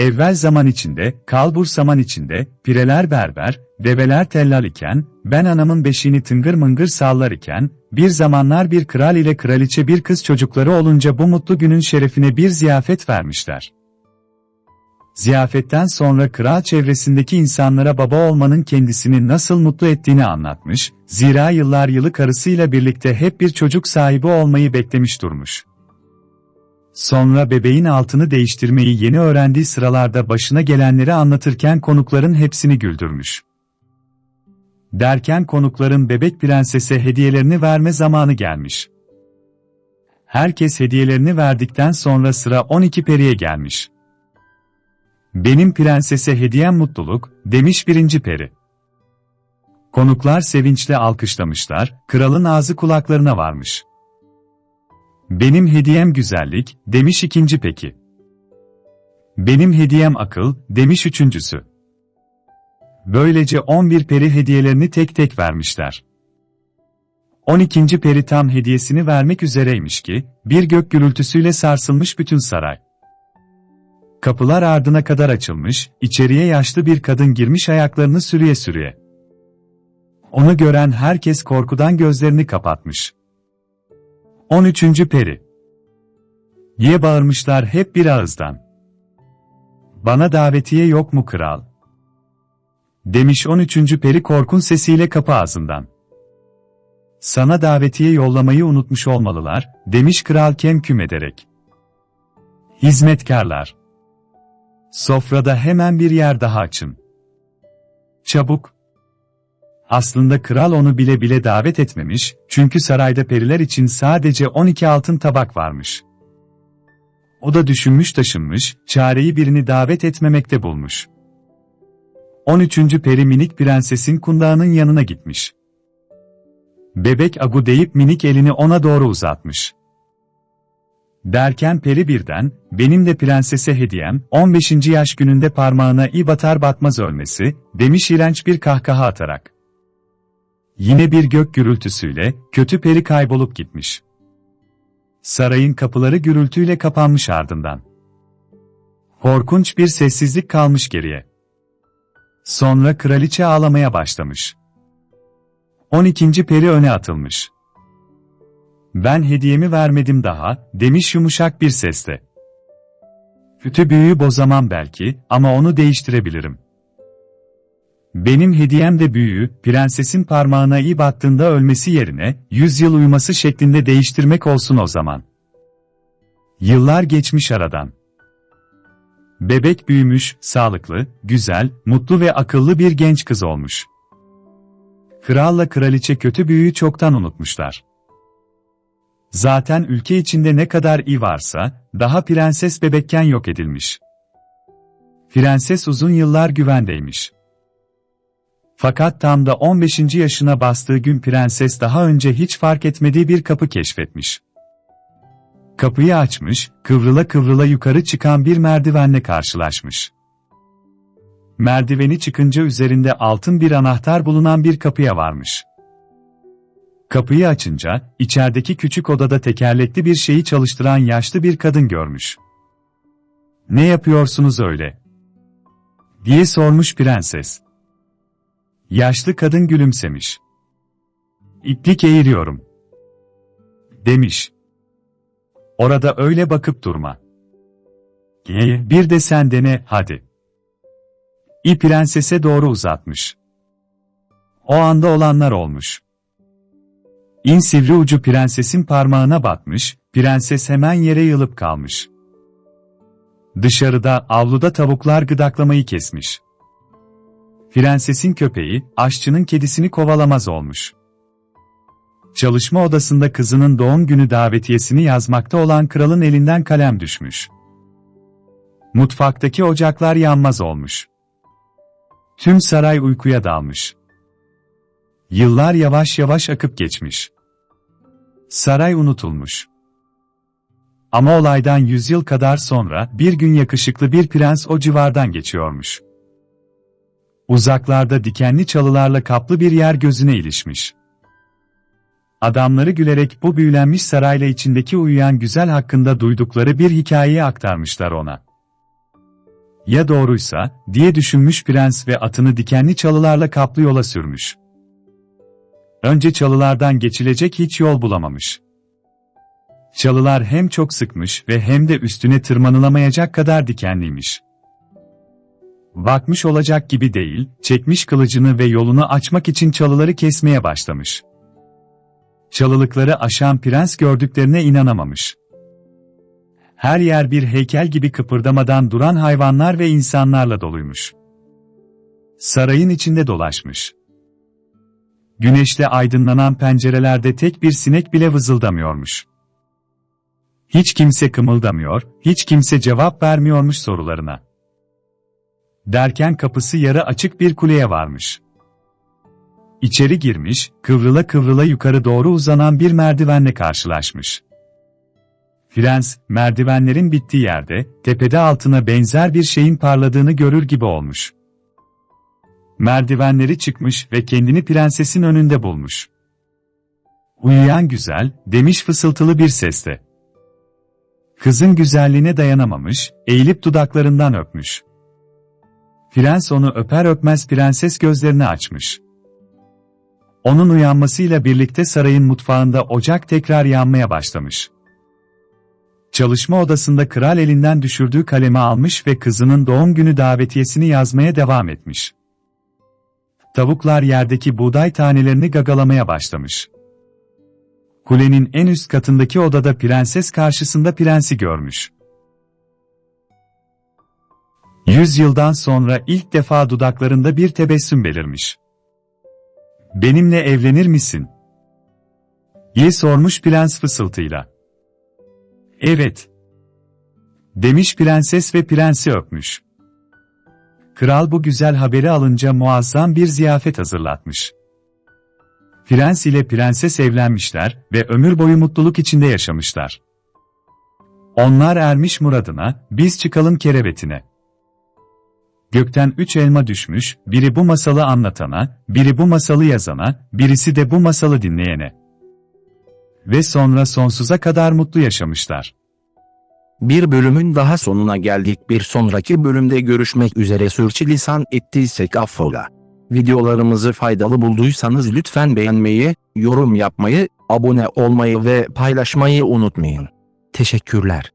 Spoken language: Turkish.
Evvel zaman içinde, kalbur saman içinde, pireler berber, develer tellal iken, ben anamın beşiğini tıngır mıngır sallar iken, bir zamanlar bir kral ile kraliçe bir kız çocukları olunca bu mutlu günün şerefine bir ziyafet vermişler. Ziyafetten sonra kral çevresindeki insanlara baba olmanın kendisini nasıl mutlu ettiğini anlatmış, zira yıllar yılı karısıyla birlikte hep bir çocuk sahibi olmayı beklemiş durmuş. Sonra bebeğin altını değiştirmeyi yeni öğrendiği sıralarda başına gelenleri anlatırken konukların hepsini güldürmüş. Derken konukların bebek prensese hediyelerini verme zamanı gelmiş. Herkes hediyelerini verdikten sonra sıra 12 periye gelmiş. Benim prensese hediyem mutluluk, demiş birinci peri. Konuklar sevinçle alkışlamışlar, kralın ağzı kulaklarına varmış. Benim hediyem güzellik, demiş ikinci peki. Benim hediyem akıl, demiş üçüncüsü. Böylece 11 peri hediyelerini tek tek vermişler. 12. peri tam hediyesini vermek üzereymiş ki, bir gök gürültüsüyle sarsılmış bütün saray. Kapılar ardına kadar açılmış, içeriye yaşlı bir kadın girmiş ayaklarını sürüye sürüye. Onu gören herkes korkudan gözlerini kapatmış. 13. Peri diye bağırmışlar hep bir ağızdan. Bana davetiye yok mu kral? Demiş 13. Peri korkun sesiyle kapı ağzından. Sana davetiye yollamayı unutmuş olmalılar, demiş kral kemküm ederek. Hizmetkarlar. Sofrada hemen bir yer daha açın. Çabuk. Aslında kral onu bile bile davet etmemiş, çünkü sarayda periler için sadece 12 altın tabak varmış. O da düşünmüş taşınmış, çareyi birini davet etmemekte bulmuş. 13. peri minik prensesin kundağının yanına gitmiş. Bebek agu deyip minik elini ona doğru uzatmış. Derken peri birden, benim de prensese hediyem, 15. yaş gününde parmağına i batar batmaz ölmesi, demiş iğrenç bir kahkaha atarak. Yine bir gök gürültüsüyle, kötü peri kaybolup gitmiş. Sarayın kapıları gürültüyle kapanmış ardından. Korkunç bir sessizlik kalmış geriye. Sonra kraliçe ağlamaya başlamış. 12. peri öne atılmış. Ben hediyemi vermedim daha, demiş yumuşak bir sesle. Kötü büyüyü bozamam belki, ama onu değiştirebilirim. Benim hediyem de büyüğü, prensesin parmağına iyi battığında ölmesi yerine, yüz yıl uyuması şeklinde değiştirmek olsun o zaman. Yıllar geçmiş aradan. Bebek büyümüş, sağlıklı, güzel, mutlu ve akıllı bir genç kız olmuş. Kralla kraliçe kötü büyüyü çoktan unutmuşlar. Zaten ülke içinde ne kadar iyi varsa, daha prenses bebekken yok edilmiş. Prenses uzun yıllar güvendeymiş. Fakat tam da 15. yaşına bastığı gün prenses daha önce hiç fark etmediği bir kapı keşfetmiş. Kapıyı açmış, kıvrıla kıvrıla yukarı çıkan bir merdivenle karşılaşmış. Merdiveni çıkınca üzerinde altın bir anahtar bulunan bir kapıya varmış. Kapıyı açınca, içerideki küçük odada tekerlekli bir şeyi çalıştıran yaşlı bir kadın görmüş. Ne yapıyorsunuz öyle? diye sormuş prenses. Yaşlı kadın gülümsemiş. İplik eğiriyorum. Demiş. Orada öyle bakıp durma. Bir de sen dene, hadi. İ prensese doğru uzatmış. O anda olanlar olmuş. İn sivri ucu prensesin parmağına batmış, prenses hemen yere yılıp kalmış. Dışarıda, avluda tavuklar gıdaklamayı kesmiş. Prensesin köpeği, aşçının kedisini kovalamaz olmuş. Çalışma odasında kızının doğum günü davetiyesini yazmakta olan kralın elinden kalem düşmüş. Mutfaktaki ocaklar yanmaz olmuş. Tüm saray uykuya dalmış. Yıllar yavaş yavaş akıp geçmiş. Saray unutulmuş. Ama olaydan yüzyıl kadar sonra bir gün yakışıklı bir prens o civardan geçiyormuş. Uzaklarda dikenli çalılarla kaplı bir yer gözüne ilişmiş. Adamları gülerek bu büyülenmiş sarayla içindeki uyuyan güzel hakkında duydukları bir hikayeyi aktarmışlar ona. Ya doğruysa, diye düşünmüş prens ve atını dikenli çalılarla kaplı yola sürmüş. Önce çalılardan geçilecek hiç yol bulamamış. Çalılar hem çok sıkmış ve hem de üstüne tırmanılamayacak kadar dikenliymiş. Bakmış olacak gibi değil, çekmiş kılıcını ve yolunu açmak için çalıları kesmeye başlamış. Çalılıkları aşan prens gördüklerine inanamamış. Her yer bir heykel gibi kıpırdamadan duran hayvanlar ve insanlarla doluymuş. Sarayın içinde dolaşmış. Güneşte aydınlanan pencerelerde tek bir sinek bile vızıldamıyormuş. Hiç kimse kımıldamıyor, hiç kimse cevap vermiyormuş sorularına. Derken kapısı yarı açık bir kuleye varmış. İçeri girmiş, kıvrıla kıvrıla yukarı doğru uzanan bir merdivenle karşılaşmış. Prens, merdivenlerin bittiği yerde, tepede altına benzer bir şeyin parladığını görür gibi olmuş. Merdivenleri çıkmış ve kendini prensesin önünde bulmuş. Uyuyan güzel, demiş fısıltılı bir sesle. Kızın güzelliğine dayanamamış, eğilip dudaklarından öpmüş. Prens onu öper öpmez prenses gözlerini açmış. Onun uyanmasıyla birlikte sarayın mutfağında ocak tekrar yanmaya başlamış. Çalışma odasında kral elinden düşürdüğü kalemi almış ve kızının doğum günü davetiyesini yazmaya devam etmiş. Tavuklar yerdeki buğday tanelerini gagalamaya başlamış. Kulenin en üst katındaki odada prenses karşısında prensi görmüş. Yüz yıldan sonra ilk defa dudaklarında bir tebessüm belirmiş. Benimle evlenir misin? diye sormuş prens fısıltıyla. Evet. Demiş prenses ve prensi öpmüş. Kral bu güzel haberi alınca muazzam bir ziyafet hazırlatmış. Prens ile prenses evlenmişler ve ömür boyu mutluluk içinde yaşamışlar. Onlar ermiş muradına, biz çıkalım kerevetine. Gökten üç elma düşmüş, biri bu masalı anlatana, biri bu masalı yazana, birisi de bu masalı dinleyene. Ve sonra sonsuza kadar mutlu yaşamışlar. Bir bölümün daha sonuna geldik. Bir sonraki bölümde görüşmek üzere sürçülisan ettiysek affola. Videolarımızı faydalı bulduysanız lütfen beğenmeyi, yorum yapmayı, abone olmayı ve paylaşmayı unutmayın. Teşekkürler.